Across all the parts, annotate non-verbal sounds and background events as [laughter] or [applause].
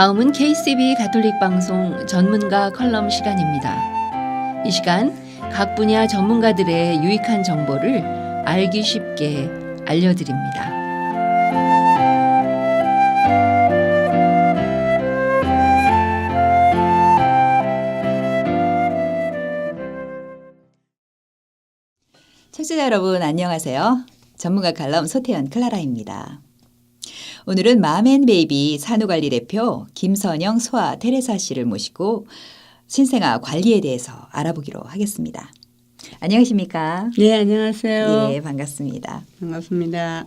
다음은 KCB 가톨릭 방송 전문가 컬럼 시간입니다. 이 시간 각 분야 전문가들의 유익한 정보를 알기 쉽게 알려드립니다. 청취자 여러분 안녕하세요. 전문가 칼럼 소태연 클라라입니다. 오늘은 마맨베이비 산후관리 대표 김선영 소아 테레사 씨를 모시고 신생아 관리에 대해서 알아보기로 하겠습니다. 안녕하십니까? 네, 안녕하세요. 예, 반갑습니다. 반갑습니다.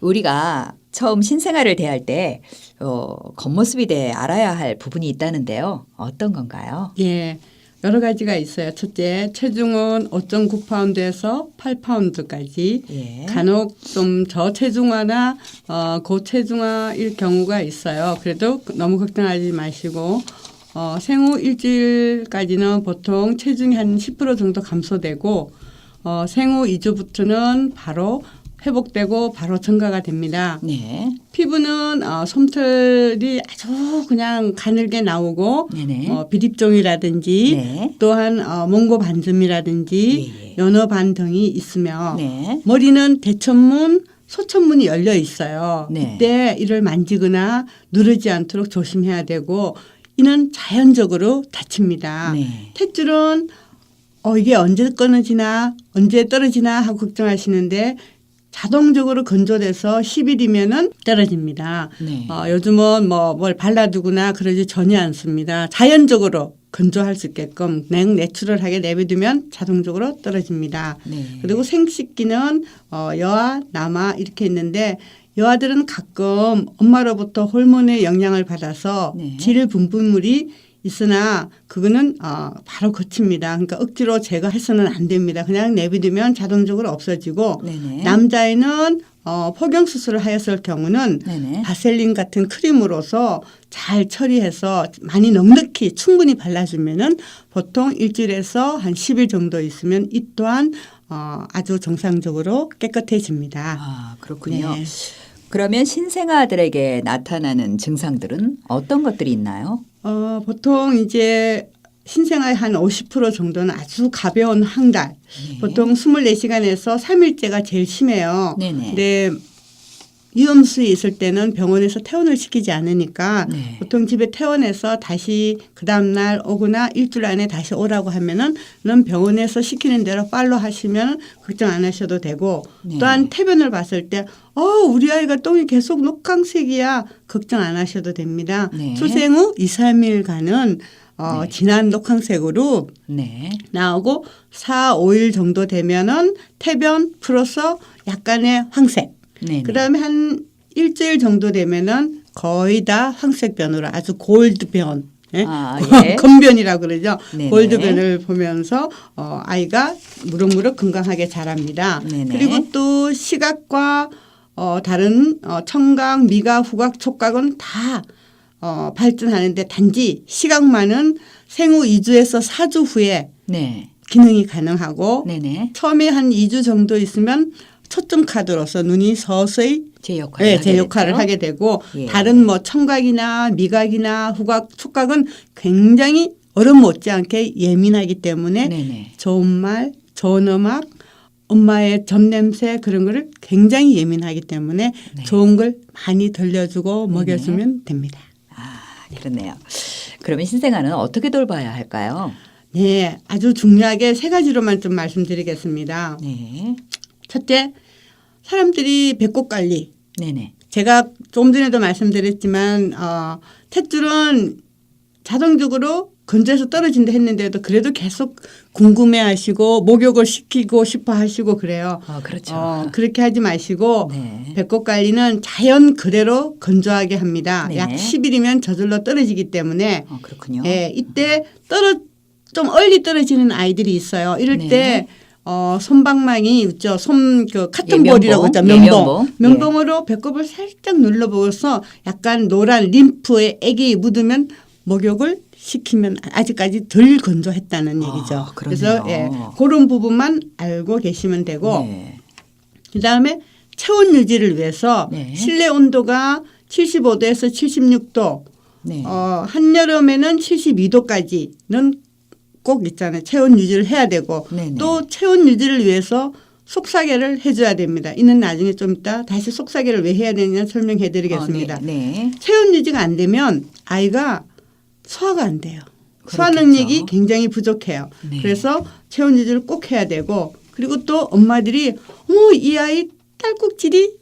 우리가 처음 신생아를 대할 때 어, 겉모습에 대해 알아야 할 부분이 있다는데요. 어떤 건가요? 예. 여러 가지가 있어요. 첫째, 체중은 5.9파운드에서 8파운드까지 예. 간혹 좀 저체중화나 어, 고체중화일 경우가 있어요. 그래도 너무 걱정하지 마시고 어, 생후 일주일까지는 보통 체중이 한 10% 정도 감소되고 어, 생후 2주부터는 바로 회복되고 바로 증가가 됩니다. 네. 피부는 어, 솜털이 아주 그냥 가늘게 나오고 네네. 어, 비립종이라든지 네. 또한 어, 몽고 반점이라든지 예, 예. 연어 반 등이 있으며 네. 머리는 대천문 소천문이 열려 있어요. 네. 이때 이를 만지거나 누르지 않도록 조심해야 되고 이는 자연적으로 다칩니다. 네. 탯줄은 어 이게 언제 끊어지나 언제 떨어지나 하고 걱정하시는데 자동적으로 건조돼서 10일이면은 떨어집니다. 네. 어, 요즘은 뭐 뭘 발라두거나 그러지 전혀 않습니다. 자연적으로 건조할 수 있게끔 냉 내추럴하게 내비두면 자동적으로 떨어집니다. 네. 그리고 생식기는 어, 여아, 남아 이렇게 있는데 여아들은 가끔 엄마로부터 호르몬의 영향을 받아서 네. 질 분비물이 있으나 그거는 어, 바로 거칩니다. 그러니까 억지로 제거해서는 안 됩니다. 그냥 내비두면 자동적으로 없어지고 네네. 남자애는 어, 포경 수술을 하였을 경우는 네네. 바셀린 같은 크림으로서 잘 처리해서 많이 넉넉히 충분히 발라주면은 보통 일주일에서 한 10일 정도 있으면 이 또한 어, 아주 정상적으로 깨끗해집니다. 아, 그렇군요. 네. 그러면 신생아들에게 나타나는 증상들은 어떤 것들이 있나요? 어, 보통 이제 신생아의 한 50% 정도는 아주 가벼운 항달. 네. 보통 24시간에서 3일째가 제일 심해요. 네네. 근데 위험수에 있을 때는 병원에서 퇴원을 시키지 않으니까 네. 보통 집에 퇴원해서 다시 그 다음날 오거나 일주일 안에 다시 오라고 하면은 는 병원에서 시키는 대로 팔로 하시면 걱정 안 하셔도 되고 네. 또한 태변을 봤을 때 어, 우리 아이가 똥이 계속 녹강색이야. 걱정 안 하셔도 됩니다. 네.出生후 2, 3일간은 어, 네. 진한 녹황색으로 네. 나오고 4, 5일 정도 되면은 태변 플러스 약간의 황색. 네. 그다음에 한 일주일 정도 되면은 거의 다 황색 변으로 아주 골드 변. 예? 아, [laughs] 예. 건변이라고 그러죠. 네네. 골드 변을 보면서 어, 아이가 무럭무럭 건강하게 자랍니다. 네네. 그리고 또 시각과 어, 다른 어, 청각, 미각, 후각, 촉각은 다 어, 발전하는데 단지 시각만은 생후 2주에서 4주 후에 네. 기능이 가능하고 네네. 처음에 한 2주 정도 있으면 초점 카드로서 눈이 서서히 제 역할을 네, 하게 제 역할을? 하게 되고 예. 다른 뭐 청각이나 미각이나 후각, 촉각은 굉장히 어른 못지않게 예민하기 때문에 네네. 좋은 말, 좋은 음악, 엄마의 전냄새 그런 거를 굉장히 예민하기 때문에 네. 좋은 걸 많이 들려주고 먹여주면 됩니다. 아, 그렇네요. 그러면 신생아는 어떻게 돌봐야 할까요? 네, 아주 중요하게 세 가지로만 좀 말씀드리겠습니다. 네. 첫째, 사람들이 배꼽 관리. 네네. 제가 조금 전에도 말씀드렸지만 어, 탯줄은 자동적으로 건조해서 떨어진다 했는데도 그래도 계속 궁금해 하시고 목욕을 시키고 싶어 하시고 그래요. 어, 그렇죠. 어, 그렇게 하지 마시고 네. 배꼽 관리는 자연 그대로 건조하게 합니다. 네. 약 10일이면 저절로 떨어지기 때문에 어, 그렇군요. 예, 이때 떨어 좀 얼리 떨어지는 아이들이 있어요. 이럴 네. 때 어, 손방망이 있죠. 손 그 카톤볼이라고 예면봉. 하죠. 예면봉. 면봉. 면봉 으로 배꼽을 살짝 눌러보고서 약간 노란 림프에 액이 묻으면 목욕을 시키면 아직까지 덜 건조했다는 아, 얘기죠. 그러네요. 그래서 예, 그런 부분만 알고 계시면 되고 네. 그다음에 체온 유지를 위해서 네. 실내 온도가 75도에서 76도, 네. 어, 한여름에는 72도까지는 꼭 있잖아요. 체온 유지를 해야 되고 네네. 또 체온 유지를 위해서 속삭이를 해줘야 됩니다. 이는 나중에 좀 이따 다시 속삭이를 왜 해야 되느냐 설명해 드리겠습니다. 어, 네. 네. 체온 유지가 안 되면 아이가 소화가 안 돼요. 소화 그렇겠죠. 능력이 굉장히 부족해요. 네. 그래서 체온 유지를 꼭 해야 되고 그리고 또 엄마들이 어머 이 아이 딸꾹질이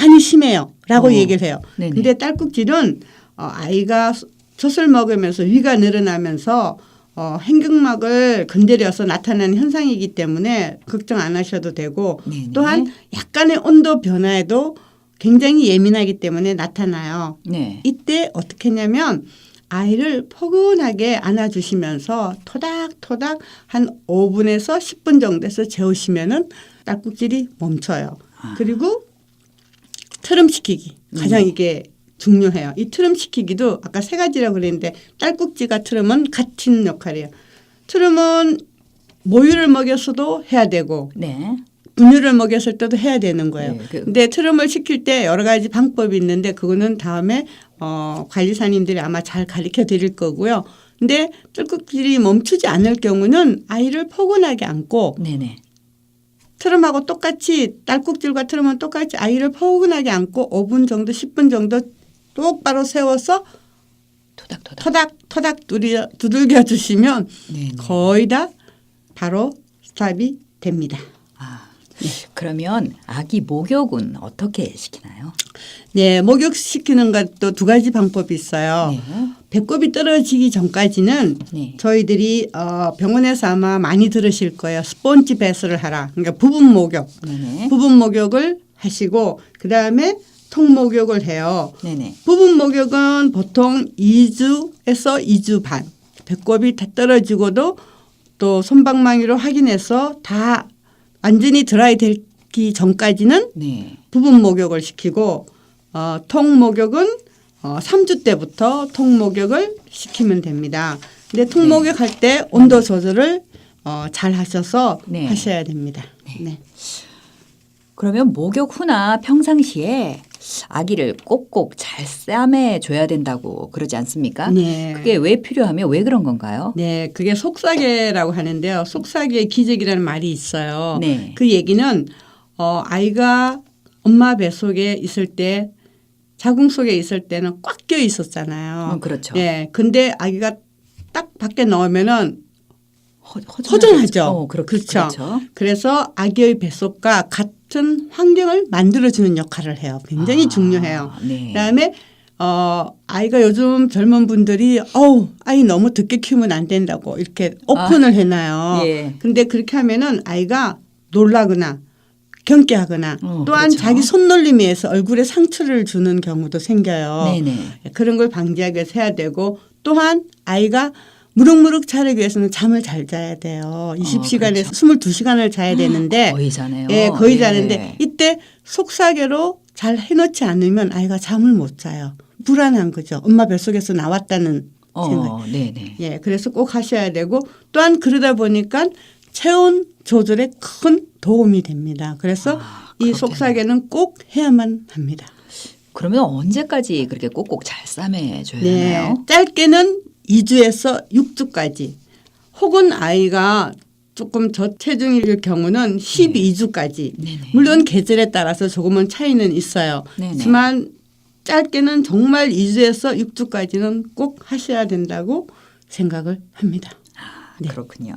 많이 심해요 라고 어. 얘기를 해요. 네네. 근데 딸꾹질은 어, 아이가 젖을 먹으면서 위가 늘어나면서 어, 횡격막을 건드려서 나타나는 현상이기 때문에 걱정 안 하셔도 되고 네네. 또한 약간의 온도 변화에도 굉장히 예민하기 때문에 나타나요. 네. 이때 어떻게 했냐면 아이를 포근하게 안아주시면서 토닥토닥 한 5분에서 10분 정도에서 재우시면은 딸꾹질이 멈춰요. 아. 그리고 트름시키기 가장 이게 중요해요. 이 트름 시키기도 아까 세 가지라고 그랬는데 딸꾹질과 트름은 같은 역할이에요. 트름은 모유를 먹였어도 해야 되고 네. 분유를 먹였을 때도 해야 되는 거예요. 네, 그- 근데 트름을 시킬 때 여러 가지 방법이 있는데 그거는 다음에 어, 관리사님들이 아마 잘 가르쳐 드릴 거고요. 근데 뜰꾹질이 멈추지 않을 경우는 아이를 포근하게 안고 네네. 트름하고 똑같이 딸꾹질과 트름은 똑같이 아이를 포근하게 안고 5분 정도 10분 정도 똑바로 세워서 토닥토닥. 토닥 토닥 두드려, 두들겨 주시면 네네. 거의 다 바로 스탑이 됩니다. 아. 그러면 아기 목욕은 어떻게 시키나요? 네, 목욕시키는 것도 두 가지 방법이 있어요. 네. 배꼽이 떨어지기 전까지는 네. 저희들이 어, 병원에서 아마 많이 들으실 거예요. 스폰지 배스를 하라. 그러니까 부분 목욕. 네네. 부분 목욕을 하시고 그다음에 통 목욕을 해요. 네네. 부분 목욕은 보통 2주에서 2주 반. 배꼽이 다 떨어지고도 또 손방망이로 확인해서 다 완전히 드라이 되기 전까지는 네. 부분 목욕을 시키고 어, 통 목욕은 어, 3주 때부터 통 목욕을 시키면 됩니다. 근데 통 네. 목욕할 때 온도 조절을 어, 잘 하셔서 네. 하셔야 됩니다. 네. 그러면 목욕 후나 평상시에 아기를 꼭꼭 잘 싸매 줘야 된다고 그러지 않습니까? 네. 그게 왜 필요하며 왜 그런 건가요? 네, 그게 속삭이라고 하는데요. 속삭이의 기적이라는 말이 있어요. 네. 그 얘기는 어, 아이가 엄마 뱃속에 있을 때 자궁 속에 있을 때는 꽉 껴 있었잖아요. 음, 그렇죠. 네, 근데 아기가 딱 밖에 넣으면은 허, 허전하겠죠. 허전하죠. 어, 그렇, 그렇죠. 그렇죠. 그래서 아기의 뱃속과 같은 환경을 만들어주는 역할을 해요. 굉장히 아, 중요해요. 네. 그다음에 어 아이가 요즘 젊은 분들이 어우 아이 너무 늦게 키우면 안 된다고 이렇게 오픈을 해놔요. 예. 근데 그렇게 하면은 아이가 놀라거나 경계하거나 어, 또한 그렇죠. 자기 손놀림에 의해서 얼굴에 상처를 주는 경우도 생겨요. 네네. 그런 걸 방지하기 위해서 해야 되고 또한 아이가 무럭무럭 자라기 위해서는 잠을 잘 자야 돼요. 20시간에서 그렇죠. 22시간을 자야 되는데 거의 자네요. 예, 거의 예. 자는데 이때 속삭여로 잘 해놓지 않으면 아이가 잠을 못 자요. 불안한 거죠. 엄마 뱃속에서 나왔다는 생각. 어, 네네. 예, 그래서 꼭 하셔야 되고 또한 그러다 보니까 체온 조절에 큰 도움이 됩니다. 그래서 아, 이. 속삭이는 꼭 해야만 합니다. 그러면 언제까지 그렇게 꼭꼭 잘 싸매 줘야 네. 하나요? 짧게는 2주에서 6주까지 혹은 아이가 조금 저체중일 경우는 12주까지 네네. 물론 계절에 따라서 조금은 차이는 있어요. 하지만 짧게는 정말 2주에서 6주까지는 꼭 하셔야 된다고 생각을 합니다. 네. 그렇군요.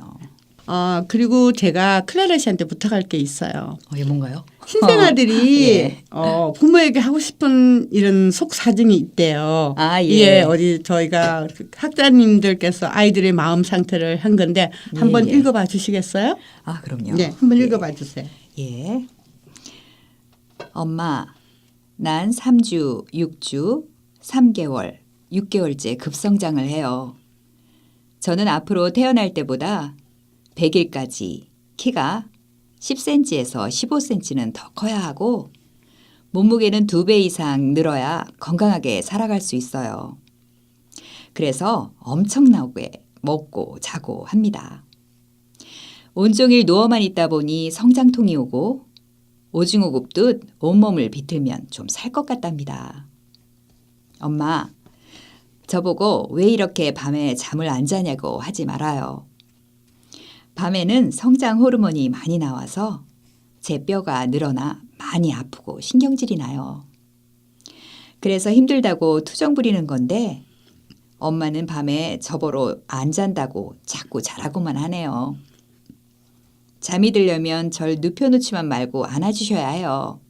아 그리고 제가 클라라 씨한테 부탁할 게 있어요. 어, 이게 뭔가요? 신생아들이 [laughs] 예. 어, 부모에게 하고 싶은 이런 속 사정이 있대요. 아, 예. 예, 어디 저희가 그 학자님들께서 아이들의 마음 상태를 한 건데 한번 예. 읽어봐 주시겠어요? 아, 그럼요. 네, 한번 예. 읽어봐 주세요. 예. 엄마, 난 3주, 6주, 3개월, 6개월째 급성장을 해요. 저는 앞으로 태어날 때보다 100일까지 키가 10cm에서 15cm는 더 커야 하고 몸무게는 두배 이상 늘어야 건강하게 살아갈 수 있어요. 그래서 엄청나게 먹고 자고 합니다. 온종일 누워만 있다 보니 성장통이 오고 오징어 굽듯 온몸을 비틀면 좀 살 것 같답니다. 엄마, 저보고 왜 이렇게 밤에 잠을 안 자냐고 하지 말아요. 밤에는 성장 호르몬이 많이 나와서 제 뼈가 늘어나 많이 아프고 신경질이 나요. 그래서 힘들다고 투정 부리는 건데 엄마는 밤에 저보러 안 잔다고 자꾸 자라고만 하네요. 잠이 들려면 절 눕혀놓지만 말고 안아주셔야 해요.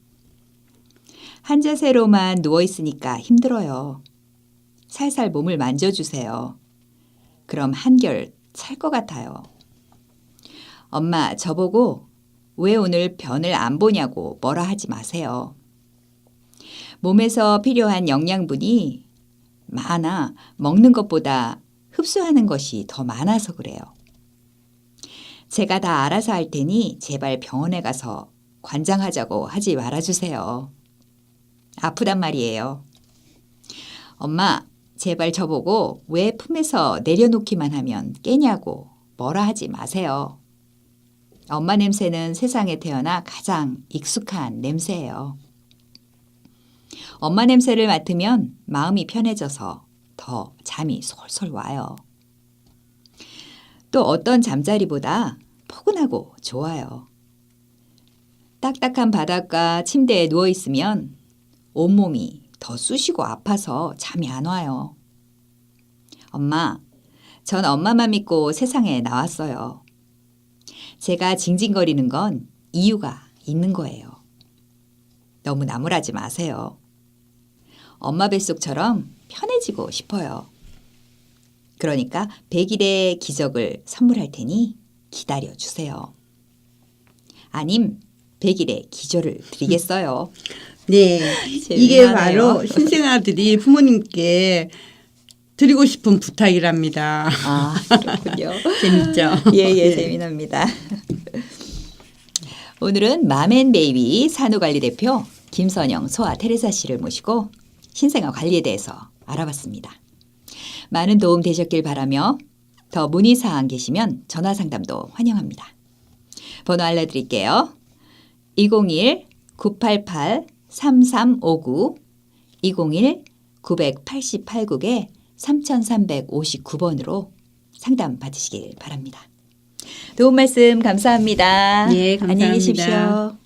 한 자세로만 누워있으니까 힘들어요. 살살 몸을 만져주세요. 그럼 한결 찰 것 같아요. 엄마, 저보고 왜 오늘 변을 안 보냐고 뭐라 하지 마세요. 몸에서 필요한 영양분이 많아 먹는 것보다 흡수하는 것이 더 많아서 그래요. 제가 다 알아서 할 테니 제발 병원에 가서 관장하자고 하지 말아주세요. 아프단 말이에요. 엄마, 제발 저보고 왜 품에서 내려놓기만 하면 깨냐고 뭐라 하지 마세요. 엄마 냄새는 세상에 태어나 가장 익숙한 냄새예요. 엄마 냄새를 맡으면 마음이 편해져서 더 잠이 솔솔 와요. 또 어떤 잠자리보다 포근하고 좋아요. 딱딱한 바닥과 침대에 누워 있으면 온몸이 더 쑤시고 아파서 잠이 안 와요. 엄마, 전 엄마만 믿고 세상에 나왔어요. 제가 징징거리는 건 이유가 있는 거예요. 너무 나무라지 마세요. 엄마 뱃속처럼 편해지고 싶어요. 그러니까 100일의 기적을 선물할 테니 기다려 주세요. 아님 100일의 기조를 드리겠어요. 네. [laughs] 이게 바로 신생아들이 부모님께 드리고 싶은 부탁이랍니다. 아, 그렇군요. [laughs] 재밌죠? 예, 예, 네. 재미납니다. 오늘은 맘앤베이비 산후관리 대표 김선영 소아 테레사 씨를 모시고 신생아 관리에 대해서 알아봤습니다. 많은 도움 되셨길 바라며 더 문의 사항 계시면 전화 상담도 환영합니다. 번호 알려드릴게요. 201-988-3359 201-988국에 3359번으로 상담 받으시길 바랍니다. 도움 말씀 감사합니다. 예, 감사합니다. 안녕히 계십시오.